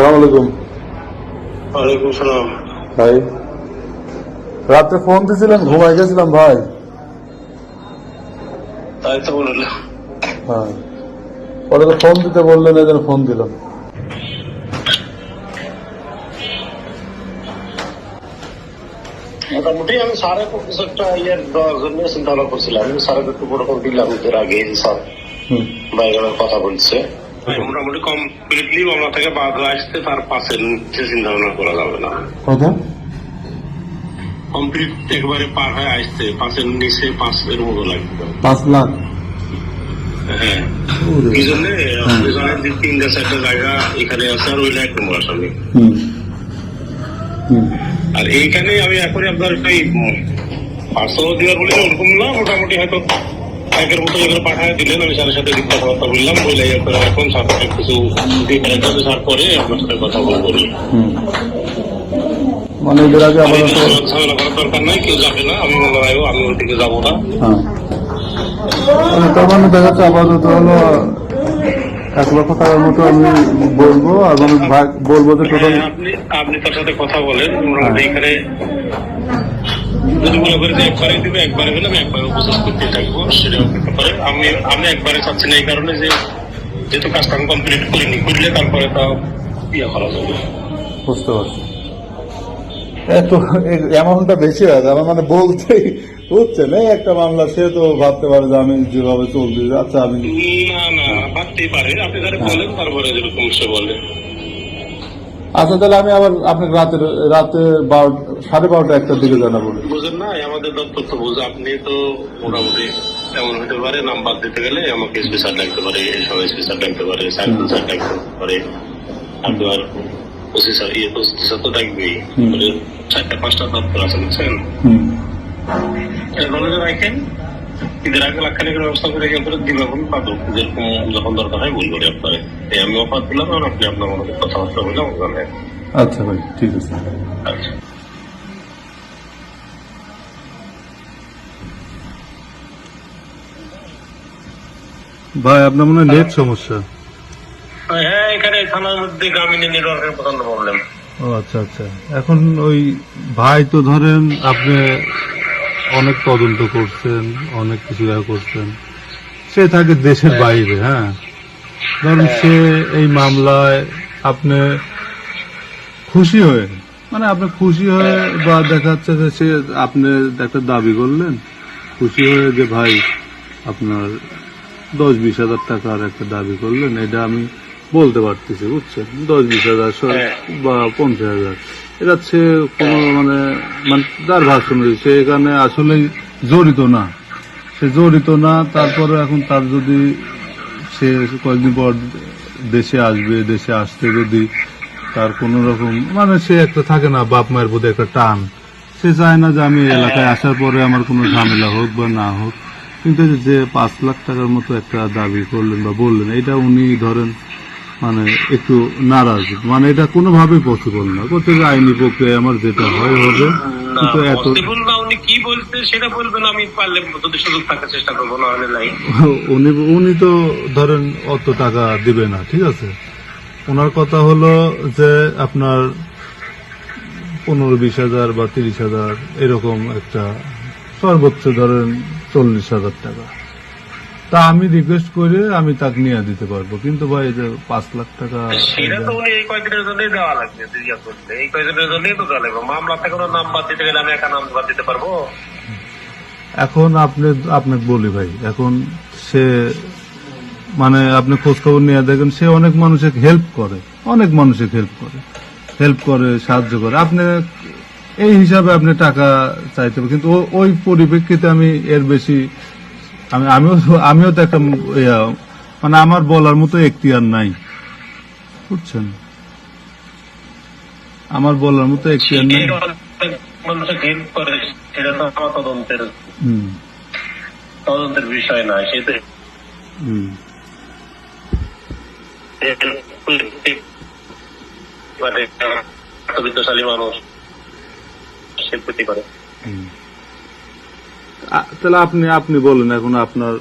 সালাম আলাইকুম। ওয়ালাইকুম সালাম। ভাই রাত্রে ফোন দিয়েছিলেন ঘুমাই গেছিলাম ভাই। তাই তো বললাম। হ্যাঁ পরে তো ফোন দিতে বললেন এই ফোন দিলাম। মোটামুটি আমি সাড়ে কিছু একটা ইয়ের দেওয়ার জন্য চিন্তা ভাবনা করছিলাম। আমি সাড়ে একটু ওরকম দিলাম এর আগে স্যার। হুম। বাইরের কথা বলছে। মোটামুটি কমপ্লিটলি মামলা থেকে বাদ হয়ে আসতে তার পাশে নিচে চিন্তা ভাবনা করা যাবে না। কত? কমপ্লিট একবারে পার হয়ে আসতে পাঁচের নিচে পাঁচের মতো লাগবে। পাঁচ লাখ? হ্যাঁ। এই জন্য? যে তিনটা চারটা জায়গা এখানে আছে আর ওইটা এক নম্বর আসামি আর এইখানে আমি এখনই আপনার পার্সেল দেওয়ার বলে ওরকম না মোটামুটি হয়তো একের মতো এগুলো পাঠায় দিলেন আমি সাথে সাথে কথাবার্তা বললাম বলে এখন সাথে কিছু আছে স্যার পরে আপনার সাথে কথা বলব। মানে এদের আগে আমি ঝামেলা করার দরকার নাই কেউ যাবে না আমি মনে হয় আমি ওই দিকে যাব না। হ্যাঁ। মানে তার মানে দেখা যাচ্ছে আপাতত হলো এক লক্ষ টাকার মতো আমি বলব আর মানে বলব যে হ্যাঁ, আপনি আপনি তার সাথে কথা বলেন মোটামুটি এখানে যদি মনে করে যে একবারে দিবে একবারে হলে আমি একবারে প্রসেস করতে থাকব সেটাও করতে পারে। আমি আমি একবারে চাচ্ছি না এই কারণে যে যেহেতু কাজটা আমি কমপ্লিট করিনি করলে তারপরে তা ইয়ে করা যাবে। বুঝতে পারছি। এত অ্যামাউন্টটা বেশি হয় আমার মানে বলতেই বুঝছেন এই একটা মামলা সে তো ভাবতে পারে যে আমি যেভাবে চলছি আচ্ছা আমি না না ভাবতেই পারে। আপনি যারা বলেন তারপরে যেরকম সে বলে। আচ্ছা তাহলে আমি আবার আপনাকে রাতে রাতে সাড়ে বারোটা একটার দিকে জানাব। বুঝেন না আমাদের দপ্তর তো বুঝে আপনি তো মোটামুটি এমন হতে পারে নাম্বার দিতে গেলে আমাকে স্পেশাল ডাকতে পারে সবাই স্পেশাল লাগতে পারে সাইকেল স্যার লাগতে পারে। আপনার ওসি স্যার ইয়ে ওসি স্যার তো ডাকবেই। মানে চারটা পাঁচটা দপ্তর আছে বুঝছেন? রাখেন ঈদের আগে লাখখানিকের ব্যবস্থা করে রেখে করে দিবে এখন পাবো। যেরকম যখন দরকার হয় বলব রে আপনারে। এই আমি অফার দিলাম আর আপনি আপনার মনে কথাবার্তা বলে আমাকে আচ্ছা ভাই ঠিক আছে। আচ্ছা। ভাই আপনার মনে হয় নেট সমস্যা? হ্যাঁ এখানে থানার মধ্যে গ্রামীণ নেটওয়ার্কের প্রবলেম ও আচ্ছা আচ্ছা। এখন ওই ভাই তো ধরেন আপনি অনেক তদন্ত করছেন অনেক কিছু করছেন। সে থাকে দেশের বাইরে হ্যাঁ। ধরুন সে এই মামলায় আপনি খুশি হয়ে মানে আপনি খুশি হয়ে বা দেখা যাচ্ছে যে সে আপনি একটা দাবি করলেন খুশি হয়ে যে ভাই আপনার দশ বিশ হাজার টাকার একটা দাবি করলেন এটা আমি বলতে পারতেছি বুঝছেন? দশ বিশ হাজার হ্যাঁ। বা পঞ্চাশ হাজার। এটা সে কোনো মানে মানে তার ভাষণ সে এখানে আসলে জড়িত না। সে জড়িত না, তারপরে এখন তার যদি সে কয়েকদিন পর দেশে আসবে, দেশে আসতে যদি তার কোন রকম মানে সে একটা থাকে না, বাপ মায়ের প্রতি একটা টান। সে চায় না যে আমি এলাকায় আসার পরে আমার কোনো ঝামেলা হোক বা না হোক। কিন্তু যে পাঁচ লাখ টাকার মতো একটা দাবি করলেন বা বললেন, এটা উনি ধরেন মানে একটু নারাজ। মানে এটা কোনোভাবেই পসিবল না। করতে আইনি প্রক্রিয়া আমার যেটা হয় হবে। কিন্তু এত উনি কি বলতে সেটা বলবেন আমি পারলে যদি সুযোগ থাকার চেষ্টা করব না হলে উনি উনি তো ধরেন অত টাকা দিবে না ঠিক আছে? ওনার কথা হলো যে আপনার পনেরো বিশ হাজার বা তিরিশ হাজার এরকম একটা সর্বোচ্চ ধরেন চল্লিশ হাজার টাকা। তা আমি রিকোয়েস্ট করে আমি তাকে নিয়ে দিতে পারব। কিন্তু ভাই যে পাঁচ লাখ টাকা সেটা তো উনি এই কয়েকদিনের জন্যই দেওয়া লাগবে জিজ্ঞাসা এই কয়েকদিনের জন্যই তো দেওয়া লাগবে। মামলা থেকে কোনো নাম বাদ দিতে গেলে আমি একা নাম বাদ দিতে পারব? এখন আপনি আপনাকে বলি ভাই এখন সে মানে আপনি খোঁজ খবর নিয়ে দেখেন সে অনেক মানুষকে হেল্প করে অনেক মানুষকে হেল্প করে। হেল্প করে সাহায্য করে। আপনি এই হিসাবে আপনি টাকা চাইতে হবে কিন্তু ওই পরিপ্রেক্ষিতে আমি এর বেশি আমি আমিও আমিও তো একটা মানে আমার বলার মতো এখতিয়ার নাই। বুঝছেন? আমার বলার মতো এখতিয়ার নাই। মানুষের হেল্প করে সেটা তো আমার তদন্তের তদন্তের বিষয় না সেটা মানে বিত্তশালী মানুষ করে। তাহলে আপনি আপনি বলেন এখন আপনার